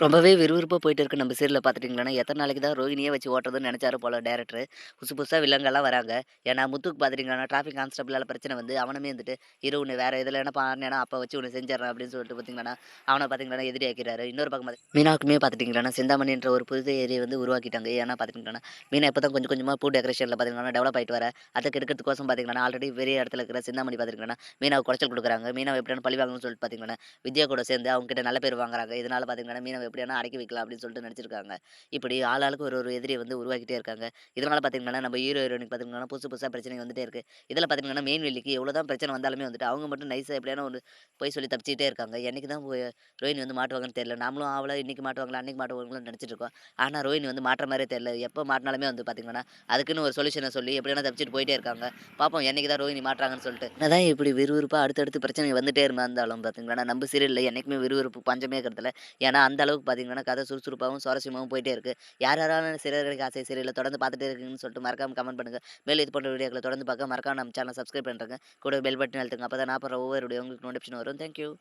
ரொம்பவே விறுவிறுப்பாக போயிட்டு இருக்கு நம்ம சீரியல் பார்த்துட்டீங்கன்னா, எத்தனை நாளைக்கு தான் ரோஹினியே வச்சு ஓட்டுறதுன்னு நினச்சாரு போல டேரக்டர் புதுசு புதுசாக வில்லன்கள்லாம் வராங்க. ஏன்னா முத்துக்கு பார்த்துட்டிங்களா டிராஃபிக் கான்ஸ்டபிளால் பிரச்சனை வந்து அவனுமே வந்துட்டு, இரு ஒன்று வேறு இதில் என்ன பண்ணேன்னா, அப்போ வச்சு உன்னை செஞ்சிடறேன் அப்படின்னு சொல்லிட்டு பார்த்தீங்கன்னா, அவனை பார்த்தீங்கன்னா எதிரி ஆக்கிறாரு. இன்னொரு பக்கம் பாத் மீனாவுக்குமே பார்த்துட்டீங்கன்னா, சிந்தாமணின்ற ஒரு புது ஏரியை வந்து உருவாக்கிட்டாங்க. ஏன்னா பார்த்துட்டீங்கன்னா, மீனா இப்போ தான் கொஞ்சம் கொஞ்சமாக பூ டெக்கரேஷனில் பார்த்தீங்கன்னா டெவலப் ஆகிட்டு வர அத கெடுக்கிறதுக்கோசம் பார்த்தீங்கன்னா, ஆல்ரெடி பெரிய இடத்துல இருக்கிற சிந்தாமணி பார்த்துட்டீங்கன்னா, மீனாவை குறைச்சல் கொடுக்குறாங்க மீனாவை எப்படின்னு பழி வாங்கணும்னு சொல்லிட்டு பார்த்தீங்கன்னா, வித்யா கூட சேர்ந்து அவங்ககிட்ட நல்ல பேர் வாங்குறாங்க. இதனால் பார்த்தீங்கன்னா, மீனாவை எப்படியான அடக்கி வைக்கலாம் அப்படின்னு சொல்லிட்டு நினச்சிருக்காங்க இப்படி ஆள் ஆளுக்கு ஒரு ஒரு எதிரியை வந்து உருவாக்கிட்டே இருக்காங்க. இதனால் பார்த்தீங்கன்னா, நம்ம ஹீரோ, ஹீரோனுக்கு பார்த்தீங்கன்னா, புதுசு புதுசாக பிரச்சனை வந்துட்டே இருக்குது இதில் பார்த்தீங்கன்னா, மெயின் வெள்ளிக்கு எவ்வளோ தான் பிரச்சனை வந்தாலுமே வந்துட்டு, அவங்க மட்டும் நைஸாக எப்படியான ஒரு பொய் சொல்லி தப்பிச்சிட்டே இருக்காங்க. என்றைக்கு தான் போய் ரோஹினி வந்து மாட்டுவாங்கன்னு தெரியல. நாமளும் ஆவலை இன்றைக்கி மாட்டுவாங்களா, அன்றைக்கி மாட்டுவாங்களான்னு நெனச்சிட்டு இருக்கோம். ஆனால் ரோஹினி வந்து மாற்ற மாதிரியே தெரியல. எப்போ மாட்டினாலுமே வந்து பார்த்தீங்கன்னா, அதுக்குன்னு ஒரு சொல்யூஷனை சொல்லி எப்படியாவது தப்பிச்சுட்டு போயிட்டே இருக்காங்க. பார்ப்போம் என்றைக்கு தான் ரோஹினி மாட்டுறாங்கன்னு சொல்லிட்டு. அதான் இப்படி விறுவிறுப்பாக அடுத்தடுத்து பிரச்சனை வந்துட்டே இருந்தாலும் பார்த்தீங்கன்னா, நம்ம சீரியலில் என்றைக்குமே விறுவிறுப்பு பஞ்சமே இருக்கிறதில்ல. ஏன்னா அந்த அளவுக்கு பார்த்தீங்கன்னா, கதை சுறுசுறுப்பாகவும் சுவாரஸ்யமாகவும் போயிட்டே இருக்கு. யார் யாரெல்லாம் சிறர்களுக்கு ஆசை சிறையில் தொடர்ந்து பார்த்துட்டே இருக்கீங்கன்னு சொல்லிட்டு மறக்காம கமெண்ட் பண்ணுங்க. மேலும் இது போன்ற வீடியோக்கள தொடர்ந்து பார்க்க மறக்காம நம்ம சேனல் சப்ஸ்கிரைப் பண்ணுறேங்க கூட பெல் பட்டன் அழுத்துங்க. அப்பதான் நான் ஒவ்வொரு வீடியோ உங்களுக்கு நோட்டிஃபிகேஷன் வரும். Thank you.